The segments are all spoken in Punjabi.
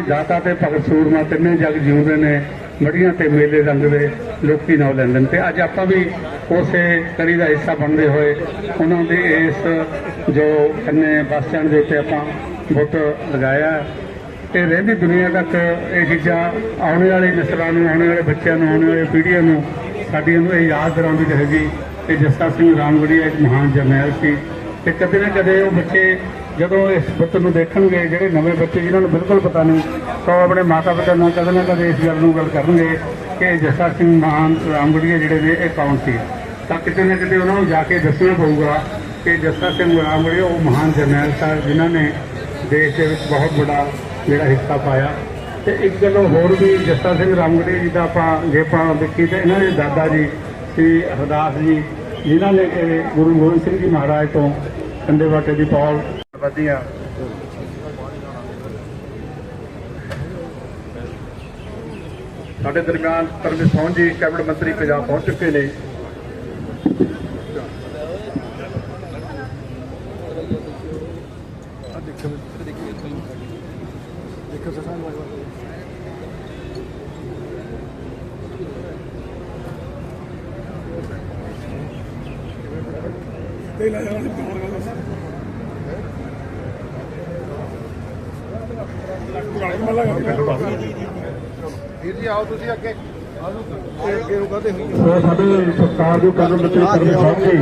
ਦਾਤਾ ਤੇ ਭਗਤ ਸੂਰਮਾ ਤਿੰਨੇ ਜਗ ਜਿਉਂਦੇ ਨੇ, ਮੜੀਆਂ ਤੇ ਮੇਲੇ ਰੰਗ ਦੇ ਲੋਕੀ ਨਾਮ ਲੈਂਦੇ ਨੇ। ਤੇ ਅੱਜ ਆਪਾਂ ਵੀ ਉਸੇ ਕੜੀ ਦਾ ਹਿੱਸਾ ਬਣਦੇ ਹੋਏ ਉਹਨਾਂ ਦੇ ਇਸ ਜੋ ਕੰਨੇ ਬੱਸ ਸਟੈਂਡ ਦੇ ਉੱਤੇ ਆਪਾਂ ਬੁੱਤ ਲਗਾਇਆ ਤੇ ਰਹਿੰਦੀ ਦੁਨੀਆ ਤੱਕ ਇਹ ਚੀਜ਼ਾਂ ਆਉਣ ਵਾਲੇ ਨਸਲਾਂ ਨੂੰ, ਆਉਣ ਵਾਲੇ ਬੱਚਿਆਂ ਨੂੰ, ਆਉਣ ਵਾਲੇ ਪੀੜ੍ਹੀਆਂ ਨੂੰ ਸਾਡੀਆਂ ਨੂੰ ਇਹ ਯਾਦ ਕਰਾਉਂਦੀ ਰਹੇਗੀ ਕਿ ਜੱਸਾ ਸਿੰਘ ਰਾਮਗੜੀਆ ਇੱਕ ਮਹਾਨ ਜਰਨੈਲ ਸੀ। ਤੇ ਕਦੇ ਨਾ ਕਦੇ ਉਹ ਬੱਚੇ ਜਦੋਂ ਇਸ ਬੁੱਤ ਨੂੰ ਦੇਖਣਗੇ, ਜਿਹੜੇ ਨਵੇਂ ਬੱਚੇ, ਜਿਨ੍ਹਾਂ ਨੂੰ ਬਿਲਕੁਲ ਪਤਾ ਨਹੀਂ, ਤਾਂ ਉਹ ਆਪਣੇ ਮਾਤਾ ਪਿਤਾ ਨਾਲ ਕਦੇ ਨਾ ਕਦੇ ਇਸ ਗੱਲ ਨੂੰ ਗੱਲ ਕਰਨਗੇ ਕਿ ਜੱਸਾ ਸਿੰਘ ਮਹਾਨ ਰਾਮਗੜੀਆ ਜਿਹੜੇ ਨੇ, ਇਹ ਕੌਣ ਸੀ? ਤਾਂ ਕਿਤੇ ਨਾ ਕਿਤੇ ਉਹਨਾਂ ਨੂੰ ਜਾ ਕੇ ਦੱਸਣਾ ਪਊਗਾ ਕਿ ਜੱਸਾ ਸਿੰਘ ਰਾਮਗੜੀਆ, ਉਹ ਮਹਾਨ ਜਰਨੈਲ ਸਾਹਿਬ ਜਿਨ੍ਹਾਂ ਨੇ ਦੇਸ਼ ਦੇ ਵਿੱਚ ਬਹੁਤ ਵੱਡਾ ਜਿਹੜਾ ਹਿੱਸਾ ਪਾਇਆ। ਤੇ ਇੱਕ ਗੱਲੋਂ ਹੋਰ ਵੀ, ਜੱਸਾ ਸਿੰਘ ਰਾਮਗੜੀਆ ਜੀ ਦਾ ਆਪਾਂ ਜੇ ਆਪਾਂ ਦੇਖੀ ਤੇ ਇਹਨਾਂ ਦੇ ਦਾਦਾ ਜੀ, ਸ੍ਰੀ ਹਰਦਾਸ ਜੀ, ਜਿਨ੍ਹਾਂ ਨੇ ਕਿ ਗੁਰੂ ਗੋਬਿੰਦ ਸਿੰਘ ਜੀ ਮਹਾਰਾਜ ਤੋਂ ਕੰਡੇ ਵਾਟੇ ਦੀ ਪੌਲ ਵਧੀਆਂ। ਸਾਡੇ ਦਰਮਿਆਨ ਤਰਨਜੀਤ ਸੋਹਣ ਜੀ ਕੈਬਨਿਟ ਮੰਤਰੀ ਪੰਜਾਬ ਪਹੁੰਚ ਚੁੱਕੇ ਨੇ। ਵੀਰ ਜੀ, ਆਓ ਤੁਸੀਂ ਅੱਗੇ। ਸੋ ਸਾਡੇ ਸਰਕਾਰ ਜੋ ਕਦਮ ਬੱਚੇ ਕਰਨੇ ਚਾਹੁੰਦੇ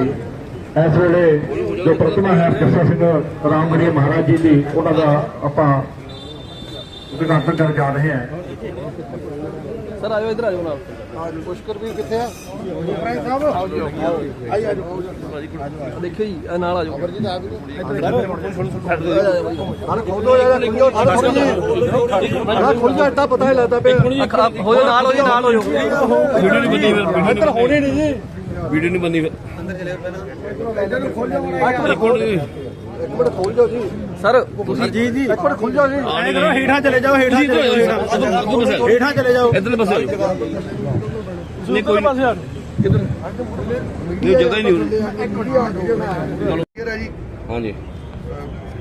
ਇਸ ਵੇਲੇ ਜੋ ਪ੍ਰਤਿਮਾ ਹੈ ਜਸਾ ਸਿੰਘ ਰਾਮਗੜੀਆ ਮਹਾਰਾਜ ਜੀ ਦੀ, ਉਹਨਾਂ ਦਾ ਆਪਾਂ ਉਦਘਾਟਨ ਕਰਨ ਜਾ ਰਹੇ ਹਾਂ। ਸਰ ਆਇਓ ਇਧਰ ਆਇਓ ਨਾਲ। ਪੁਸ਼ਕਰ ਵੀਰ ਕਿੱਥੇ ਆ? ਪ੍ਰਾਈਸ ਸਾਹਿਬ? ਆਓ ਜੀ ਆਈ ਆ ਜਾਓ ਦੇਖਿਓ ਜੀ ਇਹ ਨਾਲ ਆਜੋ ਜੀ। ਆ ਜੀ ਖੋਲ ਜਾ ਇੱਟਾ ਪਤਾ ਹੀ ਲੱਗਦਾ ਪਿਆ। ਹੋ ਜਾ ਨਾਲ ਹੋ ਜੀ ਨਾਲ ਹੋ ਜਾ ਵੀਡੀਓ ਨਹੀਂ ਬੰਦੀ ਫਿਰ ਇੱਧਰ ਹੋਣੇ ਨਹੀਂ ਜੀ। ਵੀਡੀਓ ਨਹੀਂ ਬੰਦੀ ਫਿਰ। ਇੱਕ ਮਿੰਟ ਖੋਲ ਜਾਓ ਜੀ। ਸਰ ਤੁਸੀਂ ਜੀ ਜੀ। ਇੱਕ ਮਿੰਟ ਖੋਲ ਜਾਓ ਜੀ। ਐਂ ਕਰੋ ਹੇਠਾਂ ਚਲੇ ਜਾਓ ਹੇਠਾਂ ਚਲੇ ਜਾਓ ਹੇਠਾਂ। ਚਲੇ ਜਾਓ। ਇਧਰਲੇ ਪਾਸੇ ਨਹੀਂ ਕੋਈ ਪਾਸੇ ਆ ਕਿਧਰ ਨਹੀਂ ਜਗ੍ਹਾ ਹੀ ਨਹੀਂ ਉਰੇ। ਕੀ ਹੈ ਜੀ? ਹਾਂਜੀ।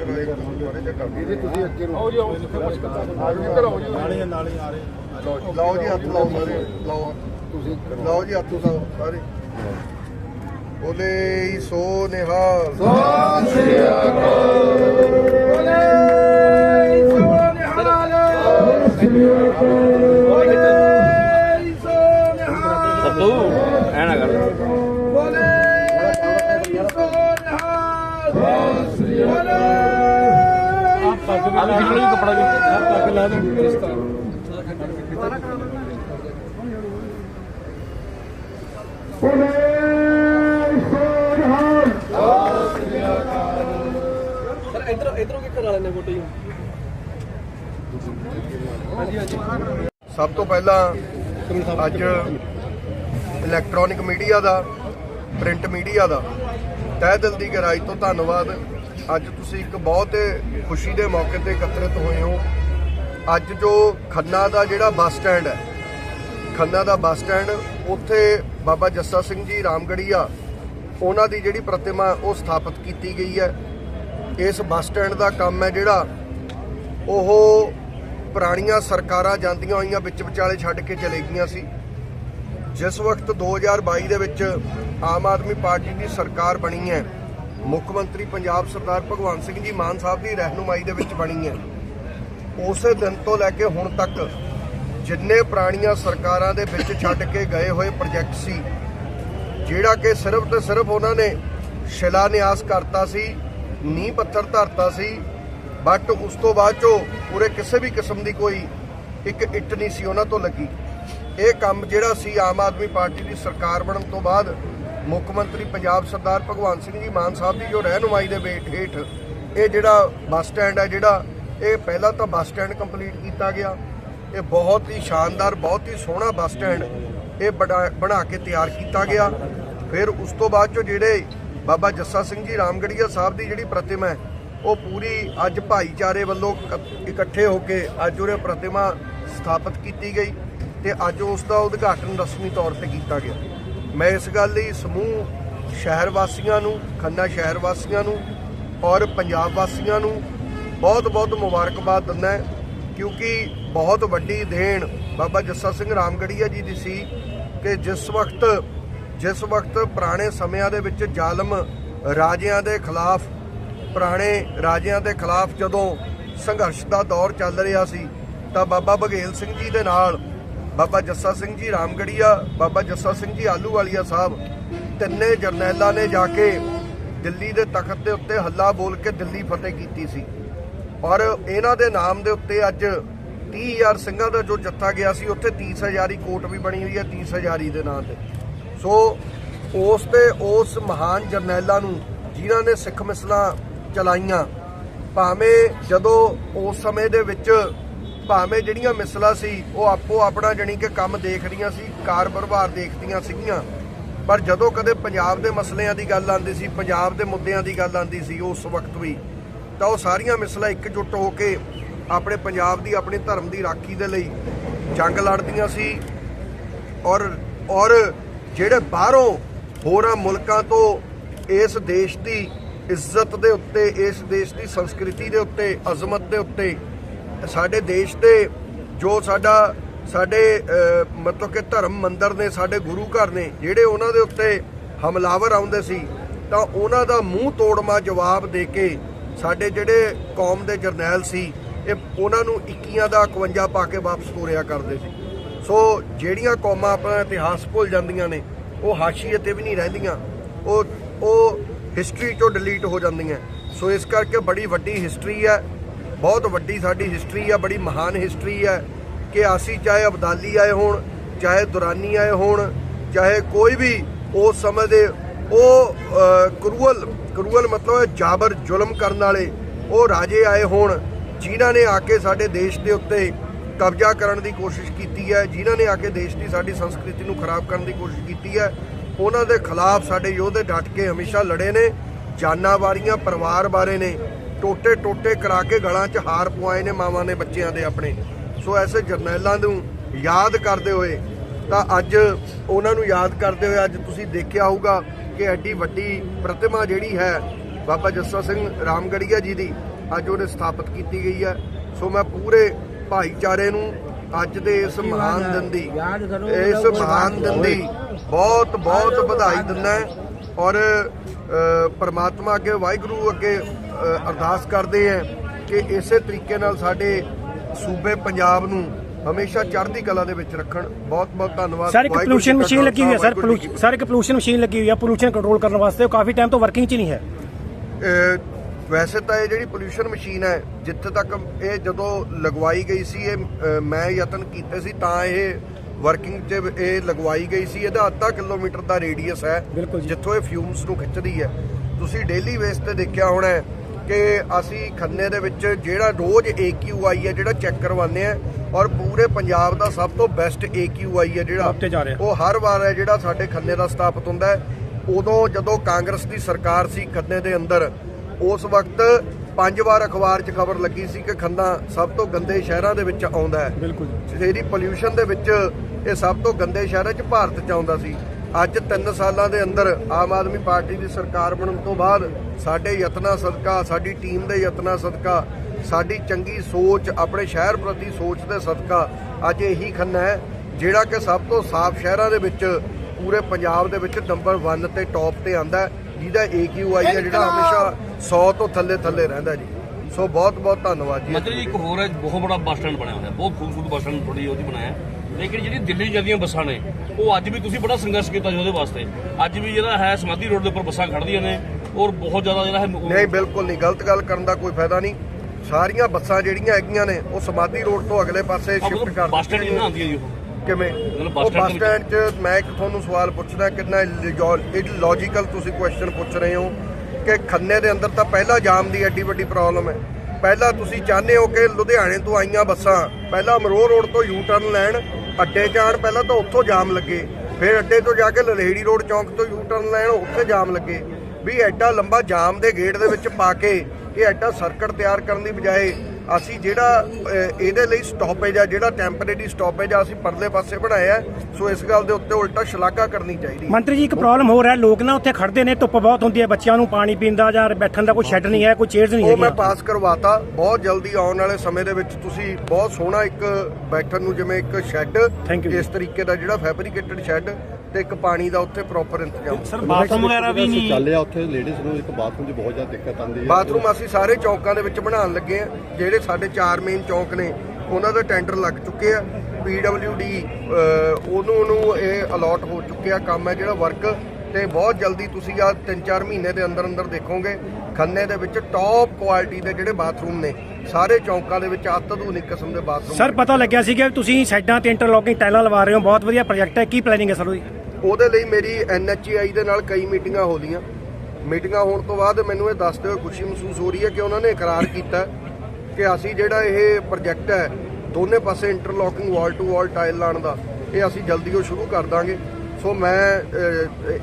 ਤੁਸੀਂ ਅੱਗੇ ਆਓ ਜੀ ਆਓ। ਇੱਧਰ ਆਓ ਜੀ। ਨਾਲੇ ਨਾਲੇ ਆ ਰਹੇ ਲਾਓ ਜੀ ਹੱਥ ਲਾਓ ਸਾਰੇ। ਲਾਓ ਤੁਸੀਂ ਲਾਓ ਜੀ ਹੱਥ ਲਾਓ ਸਾਰੇ ਬੋਲੇ ਸੋ ਨਿਹਾਲ ਸੱਤੂ ਐ ਨਾ ਕਰ। ਆ ਵੀ ਖਿੱਚ ਲਓ ਜੀ ਕੱਪੜਾ ਵੀ ਪੱਗ ਲਾ ਸਰ ਇਧਰ ਇਧਰੋਂ ਕਿੱਥੇ ਜੀ? ਹਾਂਜੀ ਹਾਂਜੀ ਸਭ ਤੋਂ ਪਹਿਲਾਂ ਅੱਜ ਇਲੈਕਟ੍ਰੋਨਿਕ ਮੀਡੀਆ ਦਾ ਪ੍ਰਿੰਟ ਮੀਡੀਆ ਦਾ ਤਹਿ ਦਿਲ ਦੀ ਗਹਿਰਾਈ ਤੋਂ ਧੰਨਵਾਦ। ਅੱਜ ਤੁਸੀਂ ਇੱਕ ਬਹੁਤ ਖੁਸ਼ੀ ਦੇ ਮੌਕੇ ਤੇ ਇਕੱਤਰਿਤ ਹੋਏ ਹੋ। ਅੱਜ ਜੋ ਖੰਨਾ ਦਾ ਜਿਹੜਾ ਬੱਸ ਸਟੈਂਡ ਹੈ, ਖੰਨਾ ਦਾ ਬੱਸ ਸਟੈਂਡ, ਉੱਥੇ ਬਾਬਾ ਜੱਸਾ ਸਿੰਘ ਜੀ ਰਾਮਗੜੀਆ, ਉਹਨਾਂ ਦੀ ਜਿਹੜੀ ਪ੍ਰਤਿਮਾ ਉਹ ਸਥਾਪਿਤ ਕੀਤੀ ਗਈ ਹੈ। ਇਸ ਬੱਸ ਸਟੈਂਡ ਦਾ ਕੰਮ ਹੈ ਜਿਹੜਾ ਉਹ ਪੁਰਾਣੀਆਂ ਸਰਕਾਰਾਂ ਜਾਂਦੀਆਂ ਹੋਈਆਂ ਵਿੱਚ ਵਿਚਾਲੇ ਛੱਡ ਕੇ ਚਲੇ ਗਈਆਂ ਸੀ। ਜਿਸ ਵਕਤ 2022 ਦੇ ਵਿੱਚ ਆਮ ਆਦਮੀ ਪਾਰਟੀ ਦੀ ਸਰਕਾਰ ਬਣੀ ਹੈ, ਮੁੱਖ ਮੰਤਰੀ ਪੰਜਾਬ ਸਰਦਾਰ ਭਗਵੰਤ ਸਿੰਘ ਜੀ ਮਾਨ ਸਾਹਿਬ ਦੀ ਰਹਿਨੁਮਾਈ ਦੇ ਵਿੱਚ ਬਣੀ ਹੈ। ਉਸੇ ਦਿਨ ਤੋਂ ਲੈ ਕੇ ਹੁਣ ਤੱਕ ਜਿੰਨੇ ਪੁਰਾਣੀਆਂ ਸਰਕਾਰਾਂ ਦੇ ਵਿੱਚ ਛੱਡ ਕੇ ਗਏ ਹੋਏ ਪ੍ਰੋਜੈਕਟ ਸੀ, ਜਿਹੜਾ ਕਿ ਸਿਰਫ ਤੇ ਸਿਰਫ ਉਹਨਾਂ ਨੇ ਸ਼ਿਲਾਨਿਆਸ ਕਰਤਾ ਸੀ ਨੀਂਹ ਪੱਥਰ ਧਰਤਾ ਸੀ ਬਟ ਉਸ ਤੋਂ ਬਾਅਦ ਚੋਂ ਪੂਰੇ ਕਿਸੇ ਵੀ ਕਿਸਮ ਦੀ ਕੋਈ ਇੱਕ ਇੱਟ ਨਹੀਂ ਸੀ ਉਹਨਾਂ ਤੋਂ ਲੱਗੀ। ਇਹ ਕੰਮ ਜਿਹੜਾ ਸੀ ਆਮ ਆਦਮੀ ਪਾਰਟੀ ਦੀ ਸਰਕਾਰ ਬਣਨ ਤੋਂ ਬਾਅਦ ਮੁੱਖ ਮੰਤਰੀ ਪੰਜਾਬ ਸਰਦਾਰ ਭਗਵੰਤ ਸਿੰਘ ਜੀ ਮਾਨ ਸਾਹਿਬ ਦੀ ਜੋ ਰਹਿਨੁਮਾਈ ਦੇ ਹੇਠ ਇਹ ਜਿਹੜਾ ਬੱਸ ਸਟੈਂਡ ਹੈ ਜਿਹੜਾ, ਇਹ ਪਹਿਲਾਂ ਤਾਂ ਬੱਸ ਸਟੈਂਡ ਕੰਪਲੀਟ ਕੀਤਾ ਗਿਆ। ਇਹ ਬਹੁਤ ਹੀ ਸ਼ਾਨਦਾਰ, ਬਹੁਤ ਹੀ ਸੋਹਣਾ ਬੱਸ ਸਟੈਂਡ ਇਹ ਬਣਾ- ਬਣਾ ਕੇ ਤਿਆਰ ਕੀਤਾ ਗਿਆ। ਫਿਰ ਉਸ ਤੋਂ ਬਾਅਦ ਚੋਂ ਜਿਹੜੇ ਬਾਬਾ ਜੱਸਾ ਸਿੰਘ ਜੀ ਰਾਮਗੜੀਆ ਸਾਹਿਬ ਦੀ ਜਿਹੜੀ ਪ੍ਰਤਿਮਾ ਹੈ, ਉਹ ਪੂਰੀ ਅੱਜ ਭਾਈਚਾਰੇ ਵੱਲੋਂ ਕ- ਇਕੱਠੇ ਹੋ ਕੇ ਅੱਜ ਉਹਰੇ ਪ੍ਰਤਿਮਾ ਸਥਾਪਿਤ ਕੀਤੀ ਗਈ ਤੇ ਅੱਜ ਉਸ ਦਾ ਉਦਘਾਟਨ ਰਸਮੀ ਤੌਰ ਤੇ ਕੀਤਾ ਗਿਆ। ਮੈਂ ਇਸ ਗੱਲ ਲਈ ਸਮੂਹ ਸ਼ਹਿਰ ਵਾਸੀਆਂ ਨੂੰ, ਖੰਨਾ ਸ਼ਹਿਰ ਵਾਸੀਆਂ ਨੂੰ ਔਰ ਪੰਜਾਬ ਵਾਸੀਆਂ ਨੂੰ ਬਹੁਤ ਬਹੁਤ ਮੁਬਾਰਕਬਾਦ ਦਿੰਦਾ ਕਿਉਂਕਿ ਬਹੁਤ ਵੱਡੀ ਦੇਣ ਬਾਬਾ ਜੱਸਾ ਸਿੰਘ ਰਾਮਗੜੀਆ ਜੀ ਦੀ ਸੀ ਕਿ ਜਿਸ ਵਕਤ ਜਿਸ ਵਕਤ ਪੁਰਾਣੇ ਸਮਿਆਂ ਦੇ ਵਿੱਚ ਜ਼ਾਲਮ ਰਾਜਿਆਂ ਦੇ ਖਿਲਾਫ, ਪੁਰਾਣੇ ਰਾਜਿਆਂ ਦੇ ਖਿਲਾਫ ਜਦੋਂ ਸੰਘਰਸ਼ ਦਾ ਦੌਰ ਚੱਲ ਰਿਹਾ ਸੀ, ਤਾਂ ਬਾਬਾ ਬਘੇਲ ਸਿੰਘ ਜੀ ਦੇ ਨਾਲ ਬਾਬਾ ਜੱਸਾ ਸਿੰਘ ਜੀ ਰਾਮਗੜੀਆ, ਬਾਬਾ ਜੱਸਾ ਸਿੰਘ ਜੀ ਆਲੂਵਾਲੀਆ ਸਾਹਿਬ, ਤਿੰਨੇ ਜਰਨੈਲਾਂ ਨੇ ਜਾ ਕੇ ਦਿੱਲੀ ਦੇ ਤਖਤ ਦੇ ਉੱਤੇ ਹੱਲਾ ਬੋਲ ਕੇ ਦਿੱਲੀ ਫਤਿਹ ਕੀਤੀ ਸੀ। ਔਰ ਇਹਨਾਂ ਦੇ ਨਾਮ ਦੇ ਉੱਤੇ ਅੱਜ 30000 ਸਿੰਘਾਂ ਦਾ ਜੋ ਜੱਥਾ ਗਿਆ ਸੀ, ਉੱਥੇ 30000 ਹੀ ਕੋਟ ਵੀ ਬਣੀ ਹੋਈ ਹੈ 30000 ਦੇ ਨਾਂ ਤੇ। ਸੋ ਉਸ ਤੇ ਉਸ ਮਹਾਨ ਜਰਨੈਲਾਂ ਨੂੰ ਜਿਨ੍ਹਾਂ ਨੇ ਸਿੱਖ ਮਿਸਲਾਂ ਚਲਾਈਆਂ, ਭਾਵੇਂ ਜਦੋਂ ਉਸ ਸਮੇਂ ਦੇ ਵਿੱਚ ਭਾਵੇਂ ਜਿਹੜੀਆਂ ਮਿਸਲਾਂ ਸੀ, ਉਹ ਆਪੋ ਆਪਣਾ ਜਾਣੀ ਕਿ ਕੰਮ ਦੇਖ ਰਹੀਆਂ ਸੀ, ਕਾਰ ਪਰਿਵਾਰ ਦੇਖਦੀਆਂ ਸੀਗੀਆਂ, ਪਰ ਜਦੋਂ ਕਦੇ ਪੰਜਾਬ ਦੇ ਮਸਲਿਆਂ ਦੀ ਗੱਲ ਆਉਂਦੀ ਸੀ, ਪੰਜਾਬ ਦੇ ਮੁੱਦਿਆਂ ਦੀ ਗੱਲ ਆਉਂਦੀ ਸੀ, ਉਸ ਵਕਤ ਵੀ, ਤਾਂ ਉਹ ਸਾਰੀਆਂ ਮਿਸਲਾਂ ਇਕਜੁੱਟ ਹੋ ਕੇ ਆਪਣੇ ਪੰਜਾਬ ਦੀ, ਆਪਣੇ ਧਰਮ ਦੀ ਰਾਖੀ ਦੇ ਲਈ ਜੰਗ ਲੜਦੀਆਂ ਸੀ ਔਰ ਔਰ ਜਿਹੜੇ ਬਾਹਰੋਂ ਹੋਰਾਂ ਮੁਲਕਾਂ ਤੋਂ ਇਸ ਦੇਸ਼ ਦੀ ਇੱਜ਼ਤ ਦੇ ਉੱਤੇ, ਇਸ ਦੇਸ਼ ਦੀ ਸੰਸਕ੍ਰਿਤੀ ਦੇ ਉੱਤੇ, ਅਜ਼ਮਤ ਦੇ ਉੱਤੇ, ਸਾਡੇ ਦੇਸ਼ ਦੇ ਜੋ ਸਾਡਾ, ਸਾਡੇ ਮਤਲਬ ਕਿ ਧਰਮ ਮੰਦਰ ਨੇ, ਸਾਡੇ ਗੁਰੂ ਘਰ ਨੇ, ਜਿਹੜੇ ਉਹਨਾਂ ਦੇ ਉੱਤੇ ਹਮਲਾਵਰ ਆਉਂਦੇ ਸੀ, ਤਾਂ ਉਹਨਾਂ ਦਾ ਮੂੰਹ ਤੋੜਮਾ ਜਵਾਬ ਦੇ ਕੇ ਸਾਡੇ ਜਿਹੜੇ ਕੌਮ ਦੇ ਜਰਨੈਲ ਸੀ, ਇਹ ਉਹਨਾਂ ਨੂੰ 21 ਦਾ 51 ਪਾ ਕੇ ਵਾਪਸ ਤੋਰਿਆ ਕਰਦੇ ਸੀ। ਸੋ ਜਿਹੜੀਆਂ ਕੌਮਾਂ ਆਪਣਾ ਇਤਿਹਾਸ ਭੁੱਲ ਜਾਂਦੀਆਂ ਨੇ, ਉਹ ਹਾਸ਼ੀਏ ਤੇ ਵੀ ਨਹੀਂ ਰਹਿੰਦੀਆਂ। ਉਹ ਉਹ ਹਿਸਟਰੀ ਚੋਂ ਡਿਲੀਟ ਹੋ ਜਾਂਦੀਆਂ। ਸੋ ਇਸ ਕਰਕੇ ਬੜੀ ਵੱਡੀ ਹਿਸਟਰੀ ਹੈ, ਬਹੁਤ ਵੱਡੀ ਸਾਡੀ ਹਿਸਟਰੀ ਹੈ ਬੜੀ ਮਹਾਨ ਹਿਸਟਰੀ ਹੈ ਕਿ ਅਸੀਂ ਚਾਹੇ ਅਬਦਾਲੀ ਆਏ ਹੋਣ, ਚਾਹੇ ਦੁਰਾਨੀ ਆਏ ਹੋਣ, ਚਾਹੇ ਕੋਈ ਵੀ ਉਸ ਸਮੇਂ ਦੇ ਉਹ ਕਰੂਅਲ ਕਰੂਅਲ ਮਤਲਬ ਹੈ ਜਾਬਰ ਜ਼ੁਲਮ ਕਰਨ ਵਾਲੇ ਉਹ ਰਾਜੇ ਆਏ ਹੋਣ, ਜਿਨ੍ਹਾਂ ਨੇ ਆ ਕੇ ਸਾਡੇ ਦੇਸ਼ ਦੇ ਉੱਤੇ ਕਬਜ਼ਾ ਕਰਨ ਦੀ ਕੋਸ਼ਿਸ਼ ਕੀਤੀ ਹੈ, ਜਿਨ੍ਹਾਂ ਨੇ ਆ ਕੇ ਦੇਸ਼ ਦੀ ਸਾਡੀ ਸੰਸਕ੍ਰਿਤੀ ਨੂੰ ਖਰਾਬ ਕਰਨ ਦੀ ਕੋਸ਼ਿਸ਼ ਕੀਤੀ ਹੈ, ਉਹਨਾਂ ਦੇ ਖਿਲਾਫ ਸਾਡੇ ਯੋਧੇ ਡਟ ਕੇ ਹਮੇਸ਼ਾ ਲੜੇ ਨੇ, ਜਾਨਾਂ ਵਾਰੀਆਂ, ਪਰਿਵਾਰ ਬਾਰੇ ਨੇ, ਟੋਟੇ ਟੋਟੇ ਕਰਾ ਕੇ ਗਲਾਂ 'ਚ ਹਾਰ ਪਵਾਏ ਨੇ ਮਾਵਾਂ ਨੇ ਬੱਚਿਆਂ ਦੇ ਆਪਣੇ। ਸੋ ਐਸੇ ਜਰਨੈਲਾਂ ਨੂੰ ਯਾਦ ਕਰਦੇ ਹੋਏ, ਤਾਂ ਅੱਜ ਉਹਨਾਂ ਨੂੰ ਯਾਦ ਕਰਦੇ ਹੋਏ ਅੱਜ ਤੁਸੀਂ ਦੇਖਿਆ ਹੋਊਗਾ ਕਿ ਐਡੀ ਵੱਡੀ ਪ੍ਰਤਿਮਾ ਜਿਹੜੀ ਹੈ, ਬਾਬਾ ਜੱਸਾ ਸਿੰਘ ਰਾਮਗੜੀਆ ਜੀ ਦੀ ਅੱਜ ਉਹਨੇ ਸਥਾਪਿਤ ਕੀਤੀ ਗਈ ਹੈ। ਸੋ ਮੈਂ ਪੂਰੇ ਭਾਈਚਾਰੇ ਨੂੰ ਅੱਜ ਦੇ ਇਸ ਮਹਾਨ ਦਿਨ ਦੀ ਇਸ ਮਹਾਨ ਦਿਨ ਦੀ ਬਹੁਤ ਬਹੁਤ ਵਧਾਈ ਦਿੰਦਾ ਔਰ ਪ੍ਰਮਾਤਮਾ ਅੱਗੇ ਵਾਹਿਗੁਰੂ ਅੱਗੇ ਅਰਦਾਸ ਕਰਦੇ ਹਾਂ ਕਿ ਇਸੇ ਤਰੀਕੇ ਨਾਲ ਸਾਡੇ ਸੂਬੇ ਪੰਜਾਬ ਨੂੰ ਹਮੇਸ਼ਾ ਚੜ੍ਹਦੀ ਕਲਾ ਦੇ ਵਿੱਚ ਰੱਖਣ। ਬਹੁਤ ਬਹੁਤ ਧੰਨਵਾਦ। ਸਰ ਇੱਕ ਪੋਲੂਸ਼ਨ ਮਸ਼ੀਨ ਲੱਗੀ ਹੋਈ ਹੈ। ਸਰ ਸਰ ਇੱਕ ਪੋਲੂਸ਼ਨ ਮਸ਼ੀਨ ਲੱਗੀ ਹੋਈ ਹੈ। ਪੋਲੂਸ਼ਨ ਕੰਟਰੋਲ ਕਰਨ ਵਾਸਤੇ ਉਹ ਕਾਫੀ ਟਾਈਮ ਤੋਂ ਵਰਕਿੰਗ 'ਚ ਨਹੀਂ ਹੈ। ਵੈਸੇ ਤਾਂ ਇਹ ਜਿਹੜੀ ਪੋਲੂਸ਼ਨ ਮਸ਼ੀਨ ਹੈ ਜਿੱਥੇ ਤੱਕ ਇਹ ਜਦੋਂ ਲਗਵਾਈ ਗਈ ਸੀ ਇਹ ਮੈਂ ਯਤਨ ਕੀਤੇ ਸੀ ਤਾਂ ਇਹ ਵਰਕਿੰਗ 'ਚ ਇਹ ਲਗਵਾਈ ਗਈ ਸੀ ਇਹਦਾ ਅੱਧਾ ਕਿਲੋਮੀਟਰ ਦਾ ਰੇਡੀਅਸ ਹੈ। ਜਿੱਥੋਂ ਇਹ ਫਿਊਮਸ ਨੂੰ ਖਿੱਚਦੀ ਹੈ ਤੁਸੀਂ ਡੇਲੀ ਬੇਸ ਤੇ ਦੇਖਿਆ ਹੋਣਾ ਹੈ ਕਿ ਅਸੀਂ ਖੰਨੇ ਦੇ ਵਿੱਚ ਜਿਹੜਾ ਰੋਜ਼ AQI ਹੈ ਜਿਹੜਾ ਚੈੱਕ ਕਰਵਾਉਂਦੇ ਆ ਔਰ ਪੂਰੇ ਪੰਜਾਬ ਦਾ ਸਭ ਤੋਂ ਬੈਸਟ AQI ਹੈ ਜਿਹੜਾ। ਉਹ ਹਰ ਵਾਰ ਹੈ ਜਿਹੜਾ ਸਾਡੇ ਖੰਨੇ ਦਾ ਸਥਾਪਿਤ ਹੁੰਦਾ ਉਦੋਂ ਜਦੋਂ ਕਾਂਗਰਸ ਦੀ ਸਰਕਾਰ ਸੀ ਖੰਨੇ ਦੇ ਅੰਦਰ ਉਸ ਵਕਤ ਪੰਜ ਵਾਰ ਅਖਬਾਰ 'ਚ ਖਬਰ ਲੱਗੀ ਸੀ ਕਿ ਖੰਨਾ ਸਭ ਤੋਂ ਗੰਦੇ ਸ਼ਹਿਰਾਂ ਦੇ ਵਿੱਚ ਆਉਂਦਾ ਹੈ। ਬਿਲਕੁਲ ਸ਼ਹਿਰੀ ਪੋਲਿਊਸ਼ਨ ਦੇ ਵਿੱਚ ਇਹ ਸਭ ਤੋਂ ਗੰਦੇ ਸ਼ਹਿਰਾਂ 'ਚ ਭਾਰਤ 'ਚ ਆਉਂਦਾ ਸੀ। ਅੱਜ 3 ਸਾਲਾਂ ਦੇ ਅੰਦਰ ਆਮ ਆਦਮੀ ਪਾਰਟੀ ਦੀ ਸਰਕਾਰ ਬਣਨ ਤੋਂ ਬਾਅਦ ਸਾਡੇ ਯਤਨਾਂ ਸਦਕਾ ਸਾਡੀ ਟੀਮ ਦੇ ਯਤਨਾਂ ਸਦਕਾ ਸਾਡੀ ਚੰਗੀ ਸੋਚ ਆਪਣੇ ਸ਼ਹਿਰ ਪ੍ਰਤੀ ਸੋਚ ਦੇ ਸਦਕਾ ਅੱਜ ਇਹੀ ਖੰਨਾ ਹੈ ਜਿਹੜਾ ਕਿ ਸਭ ਤੋਂ ਸਾਫ਼ ਸ਼ਹਿਰਾਂ ਦੇ ਵਿੱਚ ਪੂਰੇ ਪੰਜਾਬ ਦੇ ਵਿੱਚ ਨੰਬਰ 1 ਤੇ ਟੌਪ ਤੇ ਆਂਦਾ ਜਿਹਦਾ AQI ਹੈ ਜਿਹੜਾ ਹਮੇਸ਼ਾ 100 ਤੋਂ ਥੱਲੇ ਥੱਲੇ ਰਹਿੰਦਾ ਜੀ। ਸੋ ਬਹੁਤ ਬਹੁਤ ਧੰਨਵਾਦ ਜੀ। ਮਤਲਬ ਜੀ ਇੱਕ ਹੋਰ ਹੈ ਬਹੁਤ ਬੜਾ ਬੱਸ ਸਟੈਂਡ ਬਣਿਆ ਹੋਇਆ। ਬਹੁਤ ਖੂਬਸੂਰਤ ਬੱਸ ਸਟੈਂਡ ਥੋੜੀ ਉਹਦੀ ਬਣਾਇਆ। ਲੇਕਿਨ ਜਿਹੜੀ ਦਿੱਲੀ ਜਾਂਦੀਆਂ ਬੱਸਾਂ ਨੇ ਉਹ ਅੱਜ ਵੀ ਤੁਸੀਂ ਬੜਾ ਸੰਘਰਸ਼ ਕੀਤਾ ਜੀ ਉਹਦੇ ਵਾਸਤੇ। ਅੱਜ ਵੀ ਜਿਹੜਾ ਹੈ ਸਮਾਧੀ ਰੋਡ ਦੇ ਉੱਪਰ ਬੱਸਾਂ ਖੜਦੀਆਂ ਨੇ ਔਰ ਬਹੁਤ ਜ਼ਿਆਦਾ ਜਿਹੜਾ ਹੈ ਨਹੀਂ ਬਿਲਕੁਲ ਨਹੀਂ। ਗਲਤ ਗੱਲ ਕਰਨ ਦਾ ਕੋਈ ਫਾਇਦਾ ਨਹੀਂ। ਸਾਰੀਆਂ ਬੱਸਾਂ ਜਿਹੜੀਆਂ ਹੈਗੀਆਂ ਨੇ ਉਹ ਸਮਾਧੀ ਰੋਡ ਤੋਂ ਅਗਲੇ ਪਾਸੇ ਸ਼ਿਫਟ ਕਰ ਬੱਸ ਸਟੈਂਡ ਜਿੰਨਾ ਆਉਂਦੀ ਹੈ ਜੀ ਉਹ? ਕਿਵੇਂ? ਉਹ ਬੱਸ ਸਟੈਂਡ 'ਚ ਮੈਂ ਇੱਕ ਤੁਹਾਨੂੰ ਸਵਾਲ ਪੁੱਛਦਾ ਕਿੰਨਾ ਇਲੌਜੀਕਲ ਤੁਸੀਂ ਕੁਐਸਚਨ ਪੁੱਛ ਰਹੇ ਹੋ ਕਿ ਖੰਨੇ ਦੇ ਅੰਦਰ ਤਾਂ ਪਹਿਲਾਂ ਜਾਮ ਦੀ ਐਡੀ ਵੱਡੀ ਪ੍ਰੋਬਲਮ ਹੈ। ਪਹਿਲਾਂ ਤੁਸੀਂ ਚਾਹੁੰਦੇ ਹੋ ਕਿ ਲੁਧਿਆਣੇ ਤੋਂ ਆਈਆਂ ਬੱਸਾਂ ਪਹਿਲਾਂ ਅਮਰੋਹ ਰੋਡ ਤੋਂ ਯੂ ਟਰਨ ਲੈਣ ਅੱਡੇ ਜਾਣ ਪਹਿਲਾਂ ਤਾਂ ਉੱਥੋਂ ਜਾਮ ਲੱਗੇ। ਫਿਰ ਅੱਡੇ ਤੋਂ ਜਾ ਕੇ ਲਲੇੜੀ ਰੋਡ ਚੌਂਕ ਤੋਂ ਯੂ ਟਰਨ ਲੈਣ ਉੱਥੇ ਜਾਮ ਲੱਗੇ। ਵੀ ਐਡਾ ਲੰਬਾ ਜਾਮ ਦੇ ਗੇਟ ਦੇ ਵਿੱਚ ਪਾ ਕੇ ਇਹ ਐਡਾ ਸਰਕਟ ਤਿਆਰ ਕਰਨ ਦੀ ਬਜਾਏ ਅਸੀਂ ਜਿਹੜਾ ਇਹਦੇ ਲਈ ਸਟਾਪੇਜ ਆ ਜਿਹੜਾ ਟੈਂਪਰੇਰੀ ਸਟਾਪੇਜ ਆ ਅਸੀਂ ਪਰਲੇ ਪਾਸੇ ਬਣਾਇਆ ਹੈ। ਸੋ ਇਸ ਗੱਲ ਦੇ ਉੱਤੇ ਉਲਟਾ ਸ਼ਲਾਘਾ ਕਰਨੀ ਚਾਹੀਦੀ ਹੈ। ਮੰਤਰੀ ਜੀ ਇੱਕ ਪ੍ਰੋਬਲਮ ਹੋ ਰਿਹਾ ਲੋਕ ਨਾ ਉੱਥੇ ਖੜਦੇ ਨੇ ਧੁੱਪ ਬਹੁਤ ਹੁੰਦੀ ਹੈ ਬੱਚਿਆਂ ਨੂੰ ਪਾਣੀ ਪੀਣ ਦਾ ਜਾਂ ਬੈਠਣ ਦਾ ਕੋਈ ਸ਼ੈੱਡ ਨਹੀਂ ਹੈ ਕੋਈ ਚੇਅਰਸ ਨਹੀਂ ਉਹ ਮੈਂ ਪਾਸ ਕਰਵਾਤਾ ਬਹੁਤ ਜਲਦੀ ਆਉਣ ਵਾਲੇ ਸਮੇਂ ਦੇ ਵਿੱਚ ਤੁਸੀਂ ਬਹੁਤ ਸੋਹਣਾ ਇੱਕ ਬੈਠਣ ਨੂੰ ਜਿਵੇਂ ਇੱਕ ਸ਼ੈੱਡ। ਇਸ ਤਰੀਕੇ ਦਾ ਜਿਹੜਾ ਫੈਬਰੀਕੇਟਡ ਸ਼ੈੱਡ ਤੇ ਇੱਕ ਪਾਣੀ ਦਾ ਉੱਥੇ ਪ੍ਰੋਪਰ ਇੰਤਜ਼ਾਮ। ਸਰ ਬਾਥਰੂਮ ਵਗੈਰਾ ਵੀ ਨਹੀਂ ਚੱਲਿਆ ਉੱਥੇ ਲੇਡੀਜ਼ ਨੂੰ ਇੱਕ ਬਾਥਰੂਮ 'ਚ ਬਹੁਤ ਜ਼ਿਆਦਾ ਦਿੱਕਤ ਆਉਂਦੀ ਹੈ। ਬਾਥਰੂਮ ਅਸੀਂ ਸਾਰੇ ਚੌਂਕਾਂ ਦੇ ਵਿੱਚ ਬਣਾਉਣ ਲੱਗੇ ਆ ਜਿਹੜੇ ਸਾਡੇ ਚਾਰ ਮੇਨ ਚੌਂਕ ਨੇ ਉਹਨਾਂ ਦੇ ਟੈਂਡਰ ਲੱਗ ਚੁੱਕੇ ਆ। ਡੀ ਉਹਨੂੰ ਉਹਨੂੰ ਇਹ ਅਲਾਟ ਹੋ ਚੁੱਕਿਆ ਕੰਮ ਹੈ ਜਿਹੜਾ ਵਰਕ ਤੇ ਬਹੁਤ ਜਲਦੀ ਤੁਸੀਂ ਆ 3-4 ਮਹੀਨੇ ਦੇ ਅੰਦਰ ਅੰਦਰ ਦੇਖੋਗੇ। ਖੰਨੇ ਦੇ ਵਿੱਚ ਟੌਪ ਕੁਆਲਿਟੀ ਦੇ ਜਿਹੜੇ ਬਾਥਰੂਮ ਨੇ ਸਾਰੇ ਚੌਂਕਾਂ ਦੇ ਵਿੱਚ ਅਤਿਆਧੁਨਿਕ ਕਿਸਮ ਦੇ ਬਾਥਰੂਮ ਸਰ ਪਤਾ ਲੱਗਿਆ ਸੀ ਕਿ ਤੁਸੀਂ ਸਾਈਡਾਂ ਤੇ ਇੰਟਰਲੋਕਿੰਗ ਟਾਈਲਾਂ ਲਵਾ ਰਹੇ ਹੋ ਬਹੁਤ ਵਧੀਆ ਪ੍ਰੋਜੈਕਟ ਹੈ ਕੀ ਪਲੈਨਿੰਗ ਹੈ ਸਰ ਉਹਦੀ? ਉਹਦੇ ਲਈ ਮੇਰੀ ਐਨਐਚਆਈ ਦੇ ਨਾਲ ਕਈ ਮੀਟਿੰਗਾਂ ਹੋ ਲਈਆਂ। ਮੀਟਿੰਗਾਂ ਹੋਣ ਤੋਂ ਬਾਅਦ ਮੈਨੂੰ ਇਹ ਦੱਸਦੇ ਹੋਏ ਖੁਸ਼ੀ ਮਹਿਸੂਸ ਹੋ ਰਹੀ ਹੈ ਕਿ ਉਹਨਾਂ ਨੇ ਇਕਰਾਰ ਕੀਤਾ ਕਿ ਅਸੀਂ ਜਿਹੜਾ ਇਹ ਪ੍ਰੋਜੈਕਟ ਹੈ ਦੋਨੇ ਪਾਸੇ interlocking wall to wall tile ਲਾਉਣ ਦਾ ਇਹ ਅਸੀਂ ਜਲਦੀ ਉਹ ਸ਼ੁਰੂ ਕਰ ਦਾਂਗੇ। ਸੋ ਮੈਂ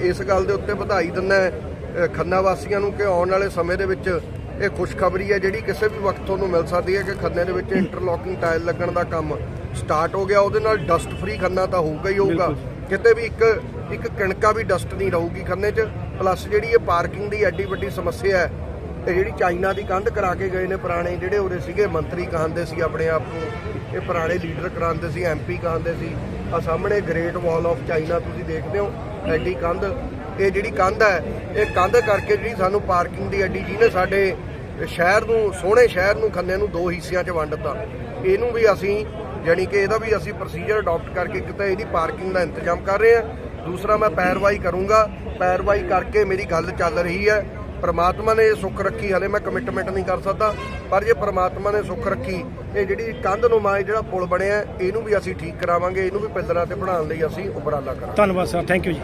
ਇਸ ਗੱਲ ਦੇ ਉੱਤੇ ਵਧਾਈ ਦਿੰਦਾ ਖੰਨਾ ਵਾਸੀਆਂ ਨੂੰ ਕਿ ਆਉਣ ਵਾਲੇ ਸਮੇਂ ਦੇ ਵਿੱਚ ਇਹ ਖੁਸ਼ਖਬਰੀ ਹੈ ਜਿਹੜੀ ਕਿਸੇ ਵੀ ਵਕਤ ਤੁਹਾਨੂੰ ਮਿਲ ਸਕਦੀ ਹੈ ਕਿ ਖੰਨੇ ਦੇ ਵਿੱਚ ਇੰਟਰਲੋਕਿੰਗ ਟਾਈਲ ਲੱਗਣ ਦਾ ਕੰਮ ਸਟਾਰਟ ਹੋ ਗਿਆ। ਉਹਦੇ ਨਾਲ ਡਸਟ ਫ੍ਰੀ ਖੰਨਾ ਤਾਂ ਹੋਊਗਾ ਹੀ ਹੋਊਗਾ। ਕਿਤੇ ਵੀ ਇੱਕ ਇੱਕ ਕਿਣਕਾ ਵੀ ਡਸਟ ਨਹੀਂ ਰਹੂਗੀ ਖੰਨੇ 'ਚ। ਪਲੱਸ ਜਿਹੜੀ ਇਹ ਪਾਰਕਿੰਗ ਦੀ ਐਡੀ ਵੱਡੀ ਸਮੱਸਿਆ ਹੈ ਇਹ ਜਿਹੜੀ ਚਾਈਨਾ ਦੀ ਕੰਧ ਕਰਾ ਕੇ ਗਏ ਨੇ ਪੁਰਾਣੇ ਜਿਹੜੇ ਉਰੇ ਸੀਗੇ ਮੰਤਰੀ ਕਹਾਂਦੇ ਸੀ ਆਪਣੇ ਆਪ ਨੂੰ ਇਹ ਪੁਰਾਣੇ ਲੀਡਰ ਕਰਾਉਂਦੇ ਸੀ ਐਮਪੀ ਕਹਾਂਦੇ ਸੀ ਆ ਸਾਹਮਣੇ ਗ੍ਰੇਟ ਵਾਲ ਆਫ ਚਾਈਨਾ ਤੁਸੀਂ ਦੇਖਦੇ ਹੋ ਐਡੀ ਕੰਧ ਇਹ ਜਿਹੜੀ ਕੰਧ ਹੈ, ਇਹ ਕੰਧ ਕਰਕੇ ਜਿਹੜੀ ਸਾਨੂੰ ਪਾਰਕਿੰਗ ਦੀ ਅੱਡੀ ਜਿਹਨੇ ਸਾਡੇ ਸ਼ਹਿਰ ਨੂੰ, ਸੋਹਣੇ ਸ਼ਹਿਰ ਨੂੰ, ਖੰਨੇ ਨੂੰ ਦੋ ਹਿੱਸਿਆਂ 'ਚ ਵੰਡਤਾ ਇਹਨੂੰ ਵੀ ਅਸੀਂ, ਜਾਣੀ ਕਿ ਇਹਦਾ ਵੀ ਅਸੀਂ ਪ੍ਰੋਸੀਜਰ ਅਡਾਪਟ ਕਰਕੇ ਇੱਕ ਤਾਂ ਇਹਦੀ ਪਾਰਕਿੰਗ ਦਾ ਇੰਤਜ਼ਾਮ ਕਰ ਰਹੇ ਹਾਂ। ਦੂਸਰਾ ਮੈਂ ਪੈਰਵਾਈ ਕਰੂੰਗਾ। ਪੈਰਵਾਈ ਕਰਕੇ ਮੇਰੀ ਗੱਲ ਚੱਲ ਰਹੀ ਹੈ। ਪਰਮਾਤਮਾ ਨੇ ਇਹ ਸੁੱਖ ਰੱਖੀ, ਹਲੇ ਮੈਂ ਕਮਿਟਮੈਂਟ ਨਹੀਂ ਕਰ ਸਕਦਾ। ਪਰ ਜੇ ਪਰਮਾਤਮਾ ਨੇ ਸੁੱਖ ਰੱਖੀ, ਇਹ ਜਿਹੜੀ ਕੰਧ ਨੁਮਾ ਜਿਹੜਾ ਪੁਲ ਬਣਿਆ, ਇਹਨੂੰ ਵੀ ਅਸੀਂ ਠੀਕ ਕਰਾਵਾਂਗੇ। ਇਹਨੂੰ ਵੀ ਪਿੱਲਰਾਂ ਤੇ ਬਣਾਉਣ ਲਈ ਅਸੀਂ ਉਪਰਾਲਾ ਕਰਾਂਗੇ। ਧੰਨਵਾਦ ਸਰ ਥੈਂਕ ਯੂ ਜੀ।